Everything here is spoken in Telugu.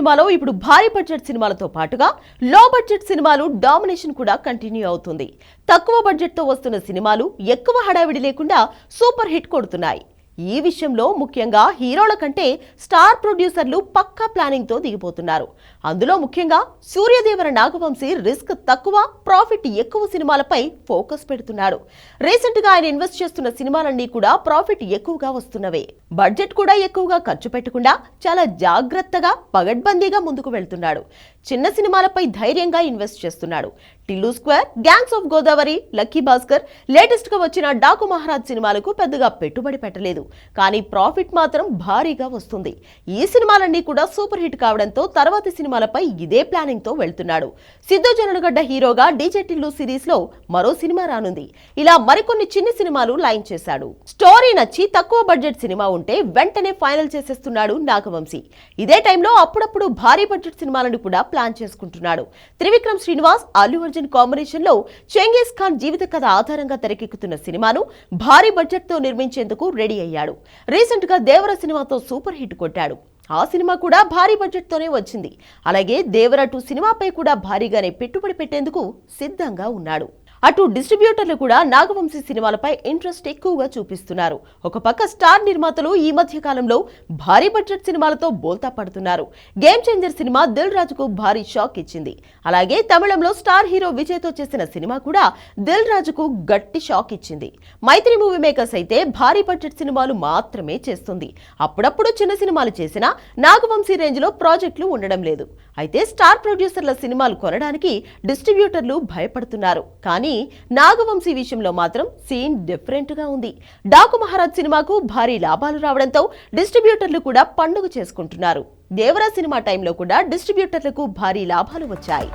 సినిమాలో ఇప్పుడు భారీ బడ్జెట్ సినిమాలతో పాటుగా లో బడ్జెట్ సినిమాలు డామినేషన్ కూడా కంటిన్యూ అవుతుంది. తక్కువ బడ్జెట్తో వస్తున్న సినిమాలు ఎక్కువ హడావిడి లేకుండా సూపర్ హిట్ కొడుతున్నాయి. ఈ విషయంలో ముఖ్యంగా హీరోల కంటే స్టార్ ప్రొడ్యూసర్లు పక్కా ప్లానింగ్తో దిగిపోతున్నారు. అందులో ముఖ్యంగా సూర్యదేవర నాగవంశీ రిస్క్ తక్కువ ప్రాఫిట్ ఎక్కువ సినిమాలపై ఫోకస్ పెడుతున్నాడు. రీసెంట్గా ఆయన ఇన్వెస్ట్ చేస్తున్న సినిమాలన్నీ కూడా ప్రాఫిట్ ఎక్కువగా వస్తున్నవే. బడ్జెట్ కూడా ఎక్కువగా ఖర్చు పెట్టకుండా చాలా జాగ్రత్తగా పగడ్బందీగా ముందుకు వెళ్తున్నాడు. చిన్న సినిమాలపై ధైర్యంగా ఇన్వెస్ట్ చేస్తున్నాడు. Tillu square gangs of Godavari lucky Bhaskar లేటెస్ట్గా వచ్చిన డాకు మహారాజ్ సినిమాలకు పెద్దగా పెట్టుబడి పెట్టలేదు. కానీ ప్రాఫిట్ మాత్రం భారీగా వస్తుంది. ఈ సినిమాలన్నీ కూడా సూపర్ హిట్ కావడంతో తర్వాతి సినిమాలపై ఇదే ప్లానింగ్తో వెళ్తున్నాడు. సిద్ధు జనగడ్డ హీరోగా డీజే సిరీస్లో సిరీస్లో మరో సినిమా రానుంది. ఇలా మరికొన్ని చిన్న సినిమాలు లైన్ చేశాడు. స్టోరీ నచ్చి తక్కువ బడ్జెట్ సినిమా ఉంటే వెంటనే ఫైనల్ చేసేస్తున్నాడు నాగవంశీ. ఇదే టైంలో అప్పుడప్పుడు భారీ బడ్జెట్ సినిమాలను కూడా ప్లాన్ చేసుకుంటున్నాడు. త్రివిక్రమ్ శ్రీనివాస్ అల్లు అర్జున్ కాంబినేషన్లో చెంగీస్ ఖాన్ జీవిత కథ ఆధారంగా తెరకెక్కుతున్న సినిమాను భారీ బడ్జెట్తో నిర్మించేందుకు రెడీ అయ్యాడు. రీసెంట్గా దేవర సినిమాతో సూపర్ హిట్ కొట్టాడు. ఆ సినిమా కూడా భారీ బడ్జెట్తోనే వచ్చింది. అలాగే దేవర టూ సినిమాపై కూడా భారీగానే పెట్టుబడి పెట్టేందుకు సిద్ధంగా ఉన్నాడు. అటు డిస్ట్రిబ్యూటర్లు కూడా నాగవంశీ సినిమాలపై ఇంట్రెస్ట్ ఎక్కువగా చూపిస్తున్నారు. ఒక పక్క స్టార్ నిర్మాతలు ఈ మధ్య కాలంలో భారీ బడ్జెట్ సినిమాలతో బోల్తా పడుతున్నారు. గేమ్ చేంజర్ సినిమా దిల్ రాజుకు భారీ షాక్ ఇచ్చింది. అలాగే తమిళంలో స్టార్ హీరో విజయ్తో చేసిన సినిమా కూడా దిల్ రాజుకు గట్టి షాక్ ఇచ్చింది. మైత్రి మూవీ మేకర్స్ అయితే భారీ బడ్జెట్ సినిమాలు మాత్రమే చేస్తుంది. అప్పుడప్పుడు చిన్న సినిమాలు చేసినా నాగవంశీ రేంజ్లో ప్రాజెక్టులు ఉండడం లేదు. అయితే స్టార్ ప్రొడ్యూసర్ల సినిమాలు కొనడానికి డిస్ట్రిబ్యూటర్లు భయపడుతున్నారు. కానీ నాగవంశీ విషయంలో మాత్రం సీన్ డిఫరెంట్గా ఉంది. డాకు మహారాజ్ సినిమాకు భారీ లాభాలు రావడంతో డిస్ట్రిబ్యూటర్లు కూడా పండుగ చేసుకుంటున్నారు. దేవరా సినిమా టైంలో కూడా డిస్ట్రిబ్యూటర్లకు భారీ లాభాలు వచ్చాయి.